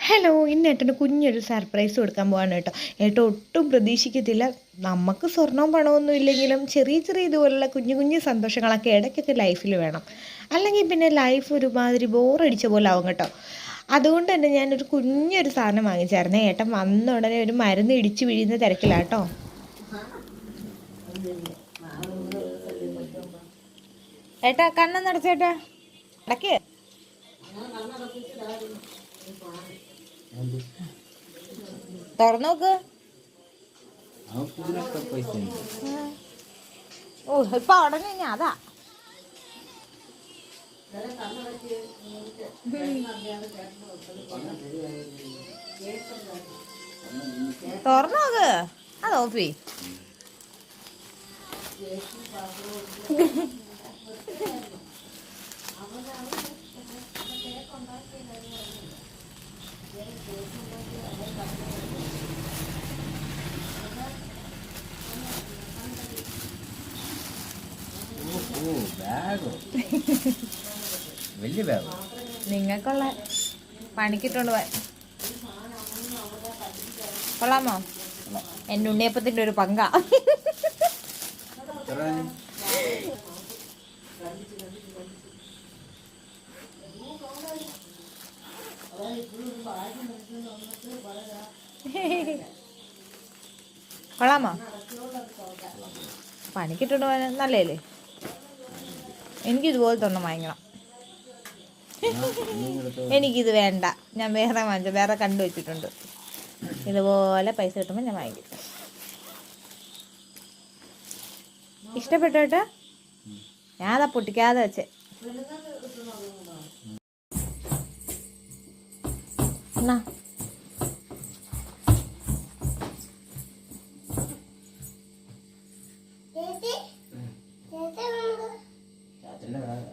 Hello ഇന്ന് ഏട്ടന് കുഞ്ഞൊരു സർപ്രൈസ് കൊടുക്കാൻ പോവാണ് കേട്ടോ. ഏട്ടൻ ഒട്ടും പ്രതീക്ഷിക്കത്തില്ല. നമുക്ക് സ്വർണവും പണമൊന്നും ഇല്ലെങ്കിലും ചെറിയ ചെറിയ ഇതുപോലുള്ള കുഞ്ഞു കുഞ്ഞു സന്തോഷങ്ങളൊക്കെ ഇടയ്ക്കൊക്കെ ലൈഫിൽ വേണം. അല്ലെങ്കിൽ പിന്നെ ലൈഫ് ഒരുമാതിരി ബോറടിച്ച പോലെ ആവും കേട്ടോ. അതുകൊണ്ട് തന്നെ ഞാനൊരു കുഞ്ഞൊരു സാധനം വാങ്ങിച്ചായിരുന്നു. ഏട്ടൻ വന്ന ഉടനെ ഒരു മരുന്ന് ഇടിച്ച് വീഴുന്ന തിരക്കിലാട്ടോ ഏട്ടാ കണ്ണെന്ന് അടച്ചേട്ടാ അടക്കേ തുറന്നു നോക്ക് ഓ ഇപ്പൊ ഉടനെ ഞാൻ അതാ. തുറന്നു നോക്ക് അത് ഓഫ് ചെയ് ഓ ഓ ബാഗോ. വലിയ ബാഗോ. നിങ്ങൾക്കുള്ള പണിക്കിട്ടുണ്ട് കൊള്ളാമോ? എന്റെ ഉണ്ണിയപ്പത്തിന്റെ ഒരു പങ്കാ. കൊള്ളാമോ? പണിക്കിട്ടുണ്ട് പോയാൽ നല്ലതല്ലേ എനിക്കിതുപോലത്തെ ഒന്നും വാങ്ങിക്കണം എനിക്കിത് വേണ്ട. ഞാൻ വേറെ വാങ്ങിച്ചു. വേറെ കണ്ടു വെച്ചിട്ടുണ്ട്. ഇതുപോലെ പൈസ കിട്ടുമ്പോൾ ഞാൻ വാങ്ങിക്കും. ഇഷ്ടപ്പെട്ടോട്ടോ ഞാനതാ പൊട്ടിക്കാതെ വെച്ചേ. എന്നാ ബാഗാ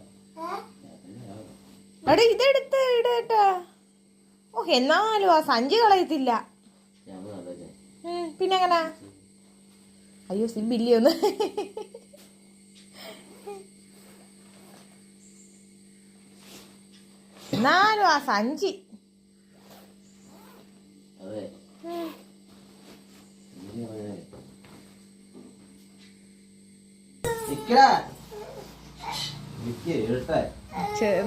ഓ എന്നാലും ആ സഞ്ചി കളയത്തില്ല. പിന്നെ എങ്ങനെ അയ്യോ സിബ് ഇല്ലയൊന്ന് എന്നാലും ആ സഞ്ചി. നിക്ക്, ഇരുട്ടെ.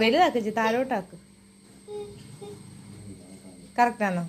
വലുതാക്ക് താഴോട്ടാക്ക്. കറക്റ്റാണോ